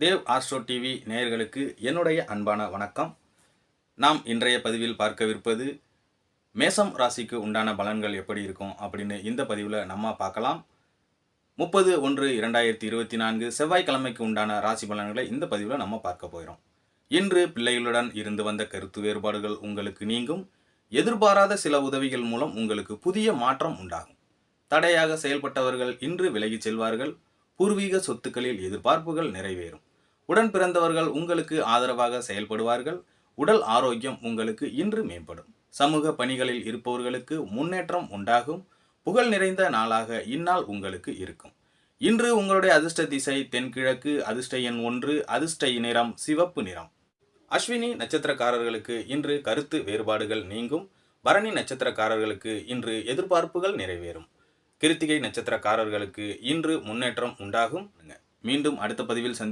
Dev astro TV நேயர்களுக்கு என்னுடைய அன்பான வணக்கம். நாம் இன்றைய பதிவில் பார்க்கவிருப்பது மேசம் ராசிக்கு உண்டான பலன்கள் எப்படி இருக்கும் அப்படின்னு இந்த பதிவில் நம்ம பார்க்கலாம். முப்பது ஒன்று இரண்டாயிரத்தி இருபத்தி நான்கு செவ்வாய்க்கிழமைக்கு உண்டான ராசி பலன்களை இந்த பதிவில் நம்ம பார்க்க போகிறோம். இன்று பிள்ளைகளுடன் இருந்து வந்த கருத்து வேறுபாடுகள் உங்களுக்கு நீங்கும். எதிர்பாராத சில உதவிகள் மூலம் உங்களுக்கு புதிய மாற்றம் உண்டாகும். தடையாக செயல்பட்டவர்கள் இன்று விலகிச் செல்வார்கள். பூர்வீக சொத்துக்களில் எதிர்பார்ப்புகள் நிறைவேறும். உடன் பிறந்தவர்கள் உங்களுக்கு ஆதரவாக செயல்படுவார்கள். உடல் ஆரோக்கியம் உங்களுக்கு இன்று மேம்படும். சமூக பணிகளில் இருப்பவர்களுக்கு முன்னேற்றம் உண்டாகும். புகழ் நிறைந்த நாளாக இந்நாள் உங்களுக்கு இருக்கும். இன்று உங்களுடைய அதிர்ஷ்ட திசை தென்கிழக்கு அதிர்ஷ்ட எண் ஒன்று அதிர்ஷ்ட நிறம் சிவப்பு நிறம். அஸ்வினி நட்சத்திரக்காரர்களுக்கு இன்று கருத்து வேறுபாடுகள் நீங்கும். பரணி நட்சத்திரக்காரர்களுக்கு இன்று எதிர்பார்ப்புகள் நிறைவேறும். கிருத்திகை நட்சத்திரக்காரர்களுக்கு இன்று முன்னேற்றம் உண்டாகும். மீண்டும் அடுத்த பதிவில் சந்தி